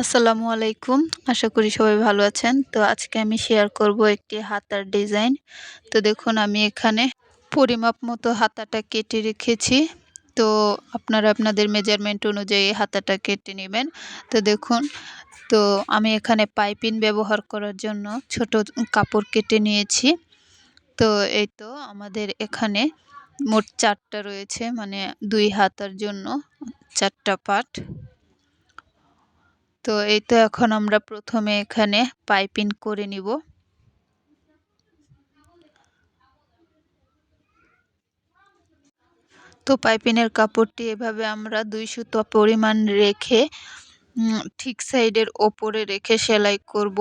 আসসালামু আলাইকুম। আশা করি সবাই ভালো আছেন। তো আজকে আমি শেয়ার করব একটি হাতার ডিজাইন তো দেখুন, আমি এখানে পরিমাপ মতো হাতাটা কেটে রেখেছি। তো আপনারা আপনাদের মেজারমেন্ট অনুযায়ী হাতাটা কেটে নেবেন। তো দেখুন, তো আমি এখানে পাইপিন ব্যবহার করার জন্য ছোট কাপড় কেটে নিয়েছি। তো এই তো আমাদের এখানে মোট চারটা রয়েছে মানে দুই হাতার জন্য চারটা পাট। তো এই তো এখন আমরা প্রথমে এখানে পাইপিং করে নিব। তো পাইপিনের কাপড়টি এভাবে আমরা দুই সুতো পরিমাণ রেখে ঠিক সাইডের ওপরে রেখে সেলাই করব।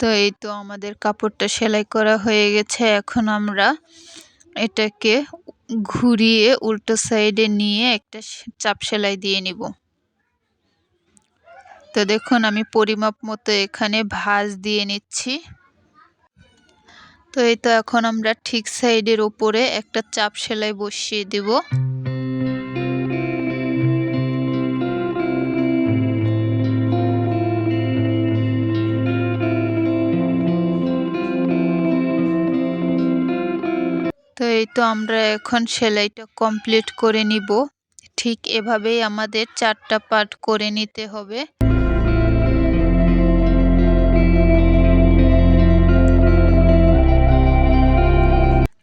তো এই তো আমাদের কাপড়টা সেলাই করা হয়ে গেছে। এখন আমরা এটাকে ঘুরিয়ে উল্টো সাইডে নিয়ে একটা চাপ সেলাই দিয়ে নিব। তো দেখুন, আমি পরিমাপ মতো এখানে ভাঁজ দিয়ে নিচ্ছি। তো এই তো এখন আমরা ঠিক সাইডের ওপরে একটা চাপ সেলাই বসিয়ে দেব। এই তো আমরা এখন সেলাইটা কমপ্লিট করে নিব। ঠিক এভাবেই আমাদের চারটা পার্ট করে নিতে হবে।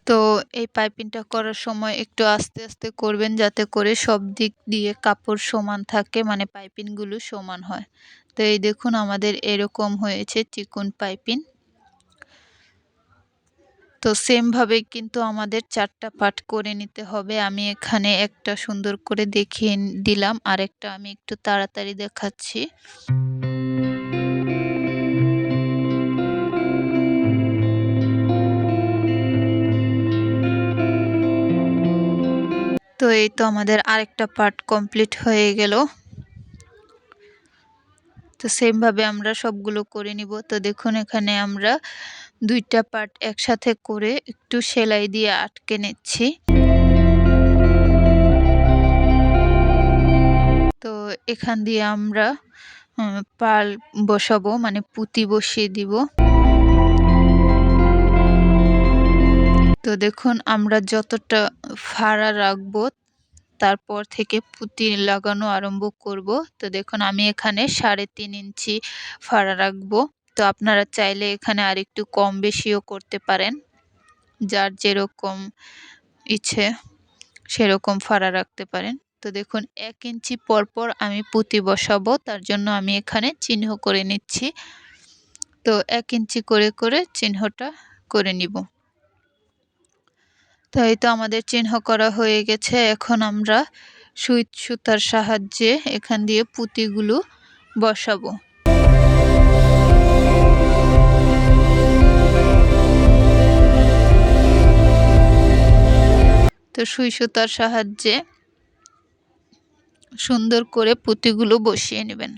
তো এই পাইপিংটা করার সময় একটু আস্তে আস্তে করবেন যাতে করে সব দিক দিয়ে কাপড় সমান থাকে মানে পাইপিংগুলো সমান হয়। তো এই দেখুন আমাদের এরকম হয়েছে চিকন পাইপিং। তো সেমভাবে কিন্তু আমাদের চারটা পার্ট করে নিতে হবে। আমি এখানে একটা সুন্দর করে দেখিয়ে দিলাম। আর একটা আমি একটু তাড়াতাড়ি দেখাচ্ছি। তো এই তো আমাদের আরেকটা পার্ট কমপ্লিট হয়ে গেল। তো সেমভাবে আমরা সবগুলো করে নিব। তো দেখুন এখানে আমরা দুইটা পার্ট একসাথে করে একটু সেলাই দিয়ে আটকে নিচ্ছি। তো এখান দিয়ে আমরা পাল বসাবো মানে পুঁতি বসিয়ে দিব। তো দেখুন, আমরা যতটা ফাড়া রাখব, তারপর থেকে পুঁতি লাগানো আরম্ভ করব। তো দেখুন, আমি এখানে সাড়ে তিন ইঞ্চি ফাড়া রাখব। তো আপনারা চাইলে এখানে আর একটু কম বেশিও করতে পারেন। যার যেরকম ইচ্ছে সেরকম ফাড়া রাখতে পারেন। তো দেখুন, এক ইঞ্চি পরপর আমি পুঁতি বসাবো, তার জন্য আমি এখানে চিহ্ন করে নিচ্ছি। তো এক ইঞ্চি করে করে চিহ্নটা করে নিব। তো এই তো আমাদের চিহ্ন করা হয়ে গেছে। এখন আমরা সুই সুতার সাহায্যে এখান দিয়ে পুঁতিগুলো বসাবো। তো সুই সুতার সাহায্যে সুন্দর করে পুঁতিগুলো বসিয়ে নেবেন।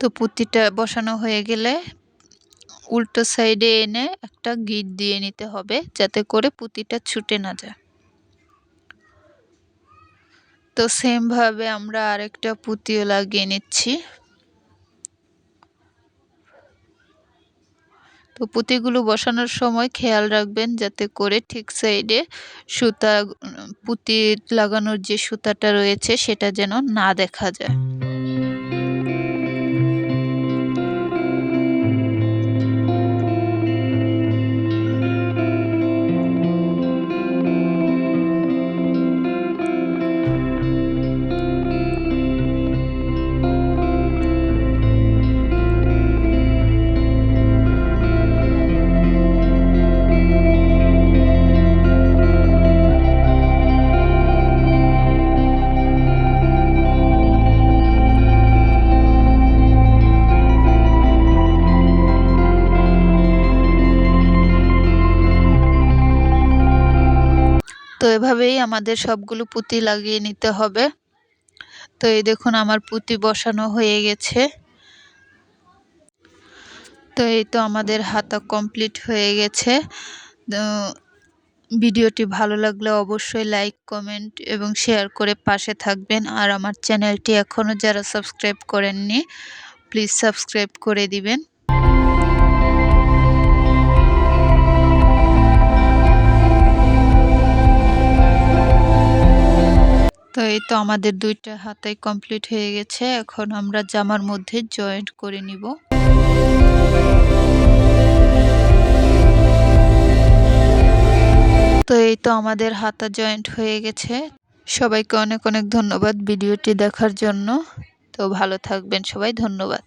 তো পুঁতিটা বসানো হয়ে গেলে উল্টো সাইডে এনে একটা গিট দিয়ে নিতে হবে যাতে করে পুঁতিটা ছুটে না যায়। তো সেমভাবে আমরা আরেকটা পুঁতিও লাগিয়ে নিচ্ছি। তো পুঁতিগুলো বসানোর সময় খেয়াল রাখবেন যাতে করে ঠিক সাইডে সুতা পুঁতি লাগানোর যে সুতাটা রয়েছে সেটা যেন না দেখা যায়। এভাবেই আমাদের সবগুলো পুঁতি লাগিয়ে নিতে হবে। তো এই দেখুন আমার পুঁতি বসানো হয়ে গেছে। তো এই তো আমাদের হাতা কমপ্লিট হয়ে গেছে। ভিডিওটি ভালো লাগলে অবশ্যই লাইক কমেন্ট এবং শেয়ার করে পাশে থাকবেন। আর আমার চ্যানেলটি এখনও যারা সাবস্ক্রাইব করেননি প্লিজ সাবস্ক্রাইব করে দিবেন। তো এই তো আমাদের দুইটা হাতাই কমপ্লিট হয়ে গেছে। এখন আমরা জামার মধ্যে জয়েন্ট করে নিব। তো এই তো আমাদের হাতা জয়েন্ট হয়ে গেছে। সবাইকে অনেক অনেক ধন্যবাদ ভিডিওটি দেখার জন্য। তো ভালো থাকবেন সবাই, ধন্যবাদ।